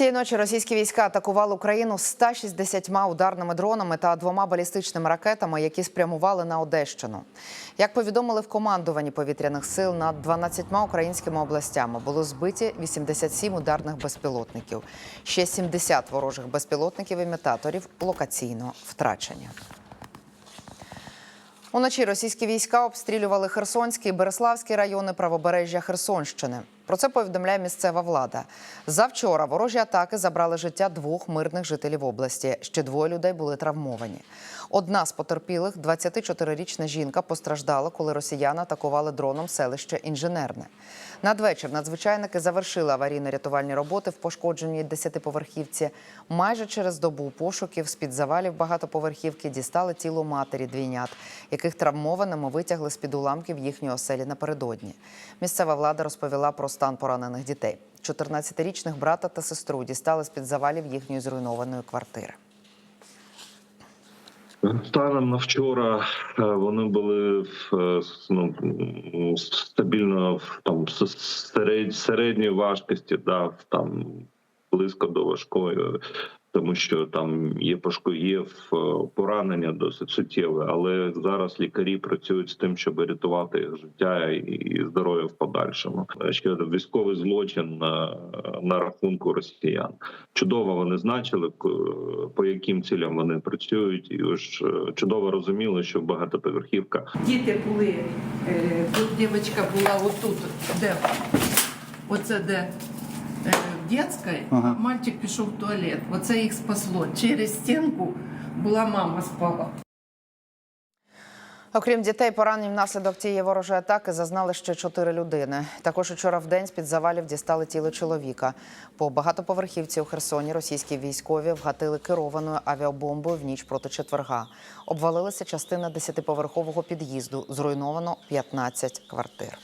Цієї ночі російські війська атакували Україну 160 ударними дронами та двома балістичними ракетами, які спрямували на Одещину. Як повідомили в командуванні повітряних сил, над 12 українськими областями було збиті 87 ударних безпілотників. Ще 70 ворожих безпілотників-імітаторів локаційно втрачені. Уночі російські війська обстрілювали Херсонський і Береславський райони правобережжя Херсонщини. Про це повідомляє місцева влада. Завчора ворожі атаки забрали життя двох мирних жителів області. Ще двоє людей були травмовані. Одна з потерпілих, 24-річна жінка, постраждала, коли росіяни атакували дроном селище Інженерне. Надвечір надзвичайники завершили аварійно-рятувальні роботи в пошкодженій десятиповерхівці. Майже через добу пошуків з-під завалів багатоповерхівки дістали тіло матері двійнят, яких травмованими витягли з-під уламків їхньої оселі напередодні. Місцева влада розповіла про стан поранених дітей. 14-річних брата та сестру дістали з-під завалів їхньої зруйнованої квартири. Станом на вчора е, вони були е, ну, стабільно в там с- серед, середньої важкості, да, там близько до важкої, тому що там є є е, поранення досить суттєве, але зараз лікарі працюють з тим, щоб рятувати життя і, здоров'я в подальшому. Ще військовий злочин на, на рахунку росіян. Чудово вони значили, по яким цілям вони працюють, і ж е, чудово розуміли, що багатоповерхівка Діти були, е, тут дівчинка була отут, де оце де в дитячій, а мальчик пішов в туалет. Оце їх спасло. Через стінку була мама спала. Окрім дітей, поранень внаслідок цієї ворожої атаки зазнали ще чотири людини. Також учора в день з-під завалів дістали тіло чоловіка. По багатоповерхівці у Херсоні російські військові вгатили керованою авіабомбою в ніч проти четверга. Обвалилася частина десятиповерхового під'їзду. Зруйновано 15 квартир.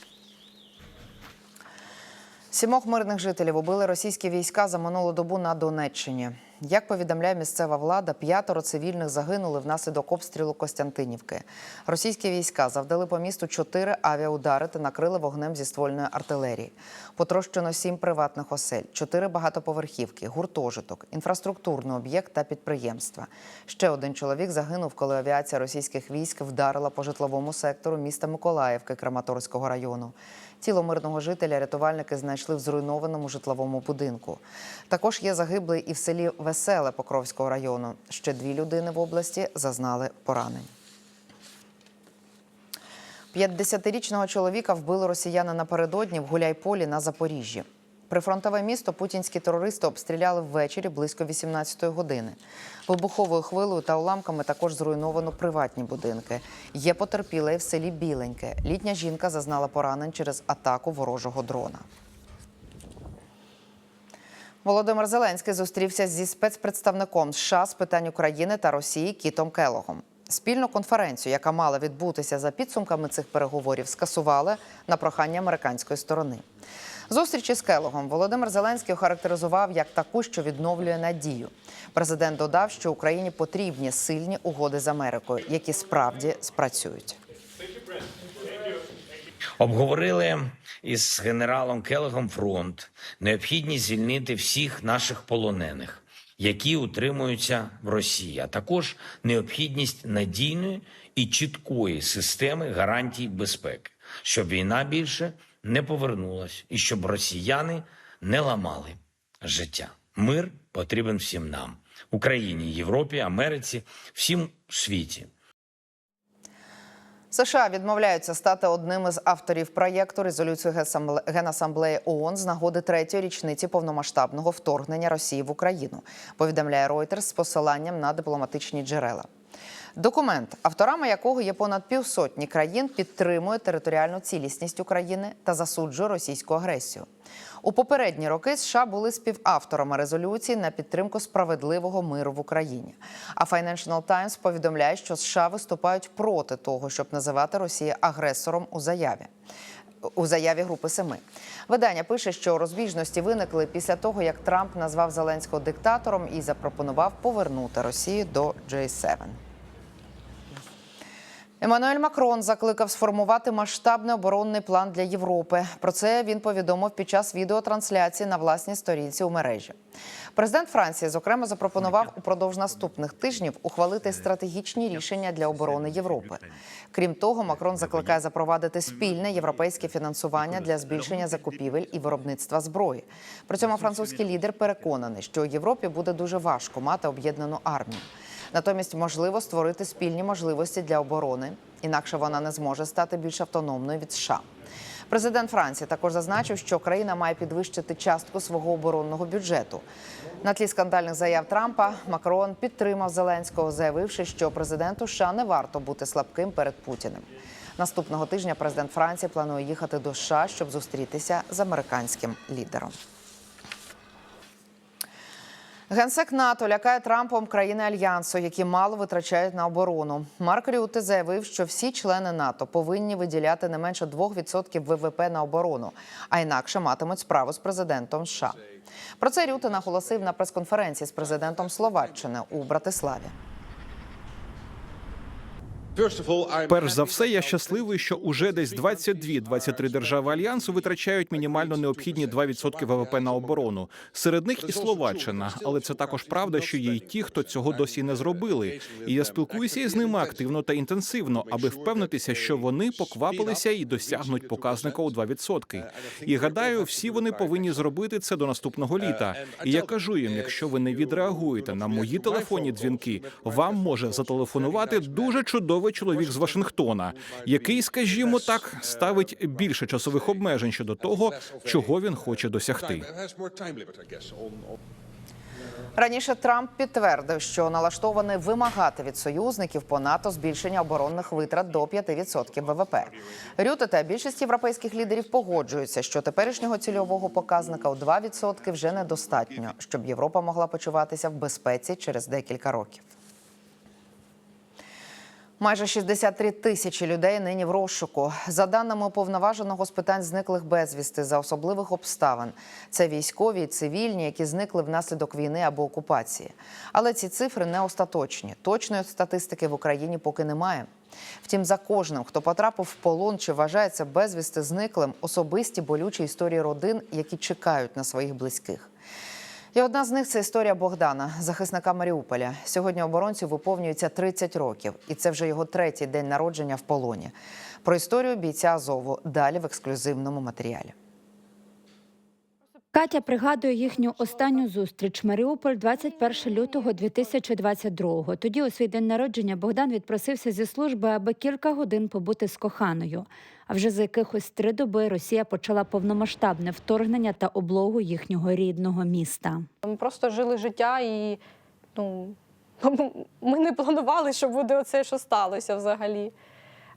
Сімох мирних жителів убили російські війська за минулу добу на Донеччині. Як повідомляє місцева влада, п'ятеро цивільних загинули внаслідок обстрілу Костянтинівки. Російські війська завдали по місту чотири авіаудари та накрили вогнем зі ствольної артилерії. Потрощено сім приватних осель, чотири багатоповерхівки, гуртожиток, інфраструктурний об'єкт та підприємства. Ще один чоловік загинув, коли авіація російських військ вдарила по житловому сектору міста Миколаївки Краматорського району. Тіло мирного жителя рятувальники знайшли в зруйнованому житловому будинку. Також є загиблий і в селі Веселе Покровського району. Ще дві людини в області зазнали поранень. 50-річного чоловіка вбили росіяни напередодні в Гуляйполі на Запоріжжі. Прифронтове місто путінські терористи обстріляли ввечері близько 18-ї години. Вибуховою хвилею та уламками також зруйновано приватні будинки. Є потерпіла і в селі Біленьке. Літня жінка зазнала поранень через атаку ворожого дрона. Володимир Зеленський зустрівся зі спецпредставником США з питань України та Росії Кітом Келогом. Спільну конференцію, яка мала відбутися за підсумками цих переговорів, скасували на прохання американської сторони. Зустрічі з Келогом Володимир Зеленський охарактеризував як таку, що відновлює надію. Президент додав, що Україні потрібні сильні угоди з Америкою, які справді спрацюють. Обговорили із генералом Келегом фронт необхідність звільнити всіх наших полонених, які утримуються в Росії, а також необхідність надійної і чіткої системи гарантій безпеки, щоб війна більше не повернулась і щоб росіяни не ламали життя. Мир потрібен всім нам Україні, Європі, Америці, всім світі. США відмовляються стати одним із авторів проєкту резолюції Генасамблеї ООН з нагоди третьої річниці повномасштабного вторгнення Росії в Україну. Повідомляє Reuters з посиланням на дипломатичні джерела. Документ, авторами якого є понад півсотні країн, підтримує територіальну цілісність України та засуджує російську агресію. У попередні роки США були співавторами резолюції на підтримку справедливого миру в Україні. А Financial Times повідомляє, що США виступають проти того, щоб називати Росію агресором у заяві. У заяві групи семи видання пише, що розбіжності виникли після того, як Трамп назвав Зеленського диктатором і запропонував повернути Росію до J7. Еммануель Макрон закликав сформувати масштабний оборонний план для Європи. Про це він повідомив під час відеотрансляції на власній сторінці у мережі. Президент Франції, зокрема, запропонував упродовж наступних тижнів ухвалити стратегічні рішення для оборони Європи. Крім того, Макрон закликає запровадити спільне європейське фінансування для збільшення закупівель і виробництва зброї. При цьому французький лідер переконаний, що Європі буде дуже важко мати об'єднану армію. Натомість можливо створити спільні можливості для оборони, інакше вона не зможе стати більш автономною від США. Президент Франції також зазначив, що країна має підвищити частку свого оборонного бюджету. На тлі скандальних заяв Трампа Макрон підтримав Зеленського, заявивши, що президенту США не варто бути слабким перед Путіним. Наступного тижня президент Франції планує їхати до США, щоб зустрітися з американським лідером. Генсек НАТО лякає Трампом країни альянсу, які мало витрачають на оборону. Марк Рюте заявив, що всі члени НАТО повинні виділяти не менше 2% ВВП на оборону, а інакше матимуть справу з президентом США. Про це Рюте наголосив на прес-конференції з президентом Словаччини у Братиславі. Перш за все, я щасливий, що уже десь 22-23 держави альянсу витрачають мінімально необхідні 2% ВВП на оборону. Серед них і Словаччина, але це також правда, що є й ті, хто цього досі не зробили. І я спілкуюся із ними активно та інтенсивно, аби впевнитися, що вони поквапилися і досягнуть показника у 2%. І гадаю, всі вони повинні зробити це до наступного літа. І я кажу їм: якщо ви не відреагуєте на мої телефонні дзвінки, вам може зателефонувати дуже чудовий чоловік з Вашингтона, який, скажімо так, ставить більше часових обмежень щодо того, чого він хоче досягти. Раніше Трамп підтвердив, що налаштований вимагати від союзників по НАТО збільшення оборонних витрат до 5% ВВП. Рюте та більшість європейських лідерів погоджуються, що теперішнього цільового показника у 2% вже недостатньо, щоб Європа могла почуватися в безпеці через декілька років. Майже 63 тисячі людей нині в розшуку. За даними уповноваженого з питань зниклих безвісти за особливих обставин. Це військові і цивільні, які зникли внаслідок війни або окупації. Але ці цифри не остаточні. Точної статистики в Україні поки немає. Втім, за кожним, хто потрапив в полон чи вважається безвісти зниклим, особисті болючі історії родин, які чекають на своїх близьких. І одна з них це історія Богдана, захисника Маріуполя. Сьогодні оборонцю виповнюється 30 років, і це вже його третій день народження в полоні. Про історію бійця Азову далі в ексклюзивному матеріалі. Катя пригадує їхню останню зустріч Маріуполь 21 лютого 2022-го. Тоді у свій день народження Богдан відпросився зі служби, аби кілька годин побути з коханою. А вже за якихось три доби Росія почала повномасштабне вторгнення та облогу їхнього рідного міста. Ми просто жили життя і ну, ми не планували, що буде оце, що сталося взагалі.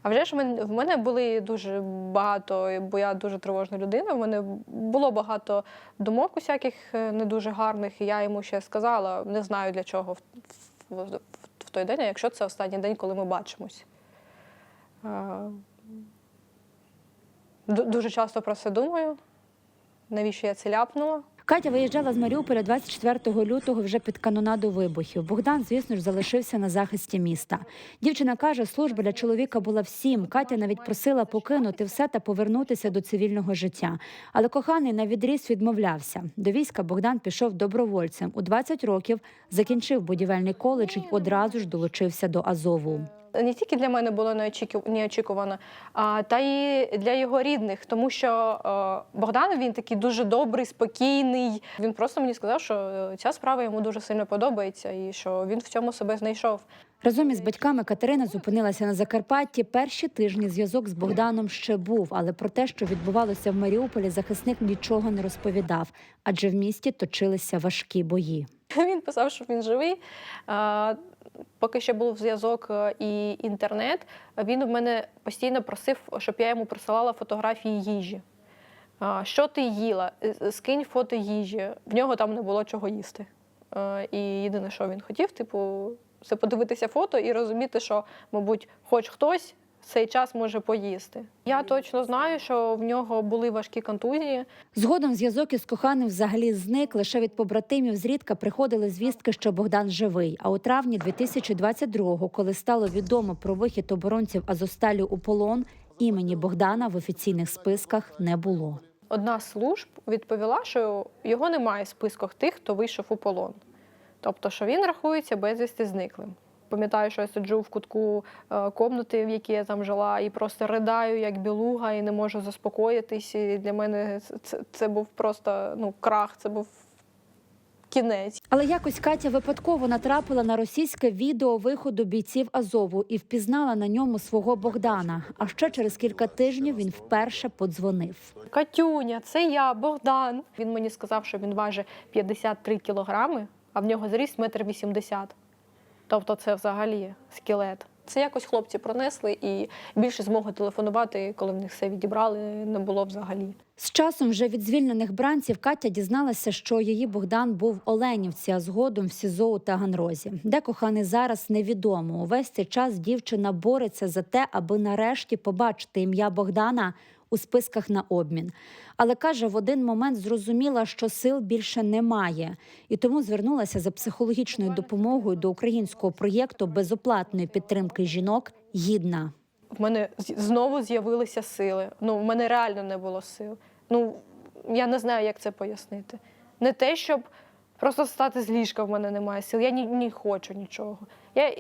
А вже ж в мене- були дуже багато, бо я дуже тривожна людина. В мене було багато думок усяких е, не дуже гарних. І я йому ще сказала, не знаю для чого в, той день, якщо це останній день, коли ми бачимось. Ду- Дуже часто про це думаю. Навіщо я це ляпнула? Катя виїжджала з Маріуполя 24 лютого вже під канонаду вибухів. Богдан, звісно ж, залишився на захисті міста. Дівчина каже, служба для чоловіка була всім. Катя навіть просила покинути все та повернутися до цивільного життя. Але коханий на відріз відмовлявся. До війська Богдан пішов добровольцем. У 20 років закінчив будівельний коледж і одразу ж долучився до Азову. Не тільки для мене було неочікувано, а та й для його рідних, тому що е, Богдан він такий дуже добрий, спокійний. Він просто мені сказав, що е, ця справа йому дуже сильно подобається, і що він в цьому себе знайшов. Разом із батьками Катерина зупинилася на Закарпатті. Перші тижні зв'язок з Богданом ще був, але про те, що відбувалося в Маріуполі, захисник нічого не розповідав, адже в місті точилися важкі бої. Він писав, що він живий. Поки ще був зв'язок е, і інтернет, він в мене постійно просив, щоб я йому присилала фотографії їжі. Що ти їла? Е, Скинь фото їжі. В нього там не було чого їсти. Е, І єдине, що він хотів, типу, це подивитися фото і розуміти, що, мабуть, хоч хтось в цей час може поїсти. Я точно знаю, що в нього були важкі контузії. Згодом зв'язок із коханим взагалі зник. Лише від побратимів зрідка приходили звістки, що Богдан живий. А у травні 2022-го, коли стало відомо про вихід оборонців Азосталю у полон, імені Богдана в офіційних списках не було. Одна з служб відповіла, що його немає в списках тих, хто вийшов у полон. Тобто, що він рахується безвісти зниклим. Пам'ятаю, що я сиджу в кутку е, комнати, в якій я там жила, і просто ридаю як білуга, і не можу заспокоїтись. І для мене це, це, був просто ну, крах, це був кінець. Але якось Катя випадково натрапила на російське відео виходу бійців Азову і впізнала на ньому свого Богдана. А ще через кілька тижнів він вперше подзвонив. Катюня, це я, Богдан. Він мені сказав, що він важить 53 кілограми, а в нього зріст метр вісімдесят. Тобто це взагалі скелет. Це якось хлопці пронесли, і більше змоги телефонувати, коли в них все відібрали, не було взагалі. З часом вже від звільнених бранців Катя дізналася, що її Богдан був в Оленівці, а згодом в СІЗО у Таганрозі. Де коханий зараз невідомо. Увесь цей час дівчина бореться за те, аби нарешті побачити ім'я Богдана у списках на обмін. Але каже, в один момент зрозуміла, що сил більше немає, і тому звернулася за психологічною допомогою до українського проєкту безоплатної підтримки жінок гідна. В мене знову з'явилися сили. Ну, в мене реально не було сил. Ну, я не знаю, як це пояснити. Не те, щоб просто стати з ліжка, в мене немає сил. Я ні, не хочу нічого. Я,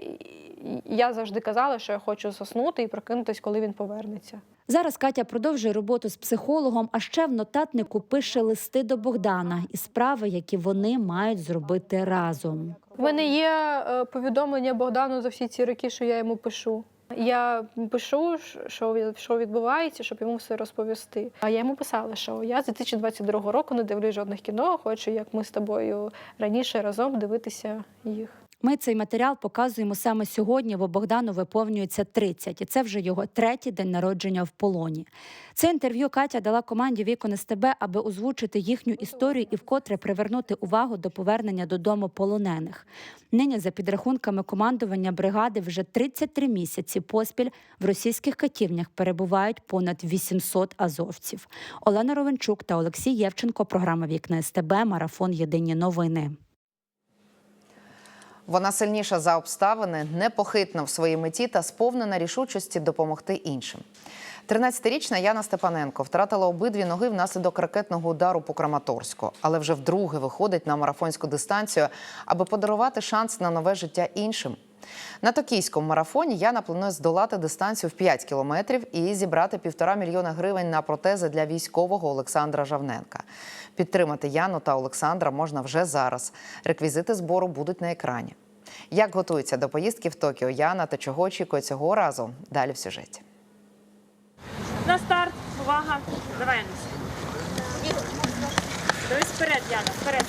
я завжди казала, що я хочу заснути і прокинутись, коли він повернеться. Зараз Катя продовжує роботу з психологом, а ще в нотатнику пише листи до Богдана і справи, які вони мають зробити разом. У мене є е, повідомлення Богдану за всі ці роки, що я йому пишу. Я пишу, що, що відбувається, щоб йому все розповісти. А я йому писала, що я з 2022 року не дивлюсь жодних кіно, хочу, як ми з тобою раніше разом дивитися їх. Ми цей матеріал показуємо саме сьогодні, бо Богдану виповнюється 30, і це вже його третій день народження в полоні. Це інтерв'ю Катя дала команді Вікон СТБ, аби озвучити їхню історію і вкотре привернути увагу до повернення додому полонених. Нині, за підрахунками командування бригади, вже 33 місяці поспіль в російських катівнях перебувають понад 800 азовців. Олена Ровенчук та Олексій Євченко. Програма Вікна СТБ. Марафон Єдині новини. Вона сильніша за обставини, непохитна в своїй меті та сповнена рішучості допомогти іншим. 13-річна Яна Степаненко втратила обидві ноги внаслідок ракетного удару по Краматорську, але вже вдруге виходить на марафонську дистанцію, аби подарувати шанс на нове життя іншим. На токійському марафоні Яна планує здолати дистанцію в 5 кілометрів і зібрати півтора мільйона гривень на протези для військового Олександра Жавненка. Підтримати Яну та Олександра можна вже зараз. Реквізити збору будуть на екрані. Як готується до поїздки в Токіо Яна та чого очікує цього разу? Далі в сюжеті. На старт, увага, давай. Дивись вперед, Яна, вперед.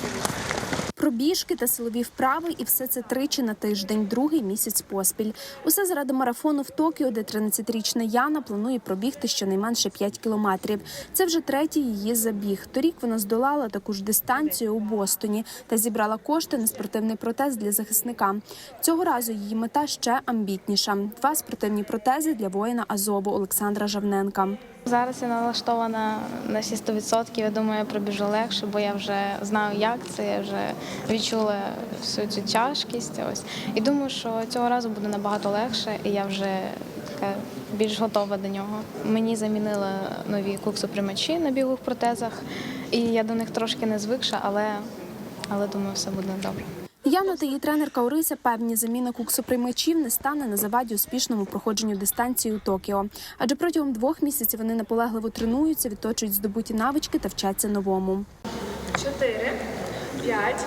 Пробіжки та силові вправи, і все це тричі на тиждень, другий місяць поспіль. Усе заради марафону в Токіо, де 13-річна Яна планує пробігти щонайменше 5 кілометрів. Це вже третій її забіг. Торік вона здолала таку ж дистанцію у Бостоні та зібрала кошти на спортивний протез для захисника. Цього разу її мета ще амбітніша: два спортивні протези для воїна Азову Олександра Жавненка. Зараз я налаштована на всі 100%. Я думаю, я пробіжу легше, бо я вже знаю, як це. Я вже відчула всю цю тяжкість. Ось і думаю, що цього разу буде набагато легше, і я вже така більш готова до нього. Мені замінили нові куксоприймачі на бігових протезах, і я до них трошки не звикша, але, але думаю, все буде добре. Яна та її тренерка Орися певні заміна куксоприймачів не стане на заваді успішному проходженню дистанції у Токіо. Адже протягом двох місяців вони наполегливо тренуються, відточують здобуті навички та вчаться новому. Чотири, п'ять,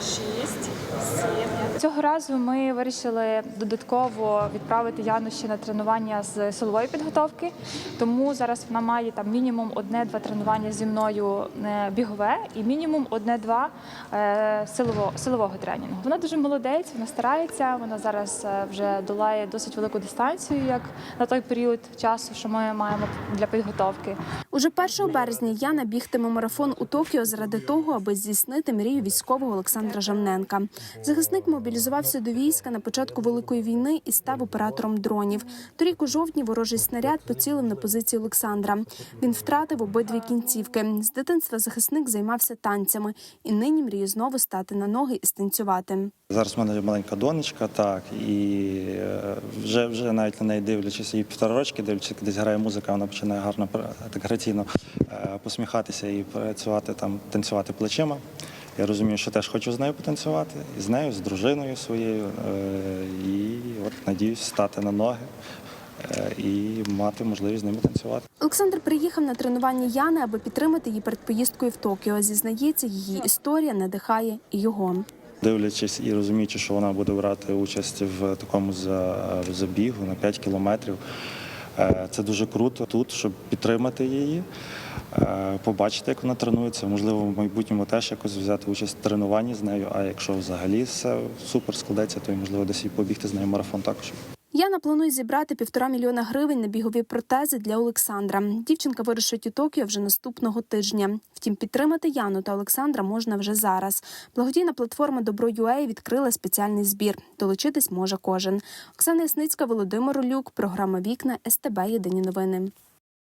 шість, сім. Цього разу ми вирішили додатково відправити Яну ще на тренування з силової підготовки. Тому зараз вона має там мінімум одне-два тренування зі мною е, бігове і мінімум одне-два е, силово, силового тренінгу. Вона дуже молодець, вона старається. Вона зараз е, вже долає досить велику дистанцію, як на той період часу, що ми маємо для підготовки. Уже 1 березня Яна бігтиме марафон у Токіо заради того, аби здійснити мрію військового Олександра Жавненка. Захисник мобілізувався до війська на початку великої війни і став оператором дронів. Торік у жовтні ворожий снаряд поцілив на позиції Олександра. Він втратив обидві кінцівки. З дитинства захисник займався танцями і нині мріє знову стати на ноги і станцювати. Зараз в мене маленька донечка, так, і е, вже, вже навіть на неї дивлячись, їй півтора рочки, дивлячись, десь грає музика, вона починає гарно так граційно е, посміхатися і працювати там, танцювати плечима. Я розумію, що теж хочу з нею потанцювати, і з нею, з дружиною своєю. е, І от надіюсь стати на ноги е, і мати можливість з ними танцювати. Олександр приїхав на тренування Яни, аби підтримати її перед поїздкою в Токіо. Зізнається, її історія надихає його. Дивлячись і розуміючи, що вона буде брати участь в такому за- забігу на 5 кілометрів. Е, Це дуже круто тут, щоб підтримати її, е, побачити, як вона тренується. Можливо, в майбутньому теж якось взяти участь в тренуванні з нею. А якщо взагалі все супер складеться, то й можливо десь і побігти з нею марафон також. Яна планує зібрати півтора мільйона гривень на бігові протези для Олександра. Дівчинка вирушить у Токіо вже наступного тижня. Втім, підтримати Яну та Олександра можна вже зараз. Благодійна платформа Добро.UA відкрила спеціальний збір. Долучитись може кожен. Оксана Ясницька, Володимир Олюк, програма Вікна СТБ Єдині новини.